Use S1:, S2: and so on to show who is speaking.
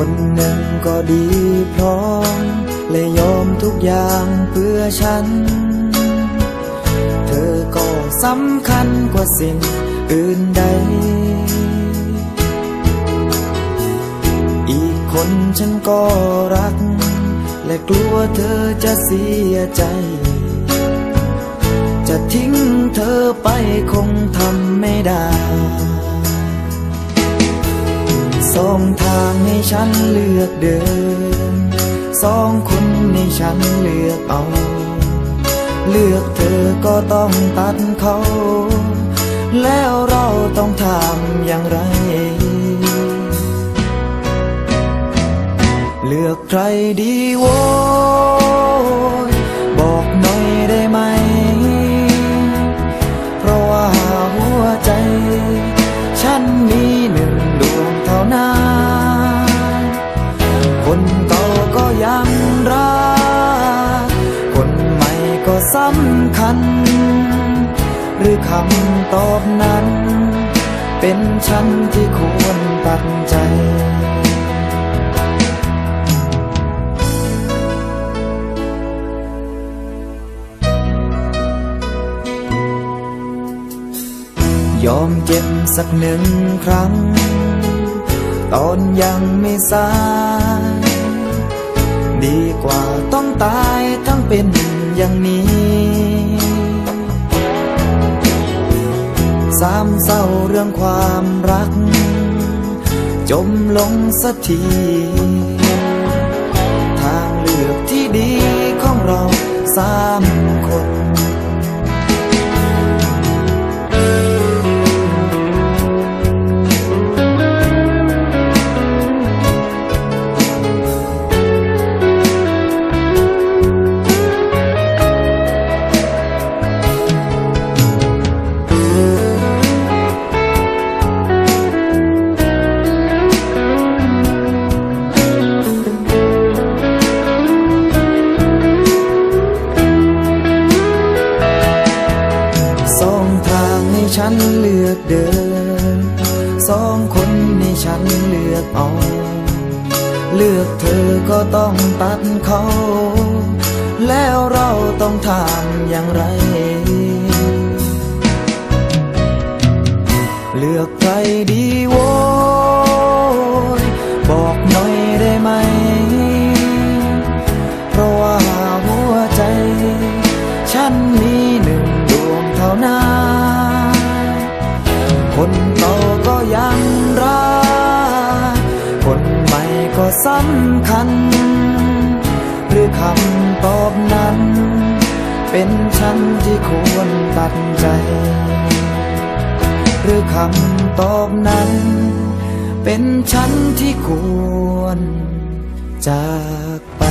S1: คนหนึ่งก็ดีพร้อม และยอมทุกอย่างเพื่อฉัน เธอก็สำคัญกว่าสิ่งอื่นใด อีกคนฉันก็รัก และกลัวเธอจะเสียใจ จะทิ้งเธอไปคงทำไม่ได้ สองทางให้ฉันเลือกเดิน สองคนให้ฉันเลือกเอา เลือกเธอก็ต้องตัดเขา แล้วเราต้องทำอย่างไร เลือกใครดีวะ ก็สำคัญ หรือคำตอบนั้น เป็นฉันที่ควรตัดใจยอมเจ็บสักหนึ่งครั้ง ตอนยังไม่สาย ดีกว่าต้องตายทั้งเป็น อย่างนี้ สามเศร้าเรื่องความรัก จมลงสักที ทางเลือกที่ดีของเราสาม สองทางให้ฉันเลือกเดิน สองคนให้ฉันเลือกเอา เลือกเธอก็ต้องตัดเขา แล้วเราต้องทำอย่างไร เลือกใครดีวะ คนเก่าก็ยังรัก คนใหม่ก็สำคัญ หรือคำตอบนั้น เป็นฉันที่ควรตัดใจ หรือคำตอบนั้น เป็นฉันที่ควรจากไป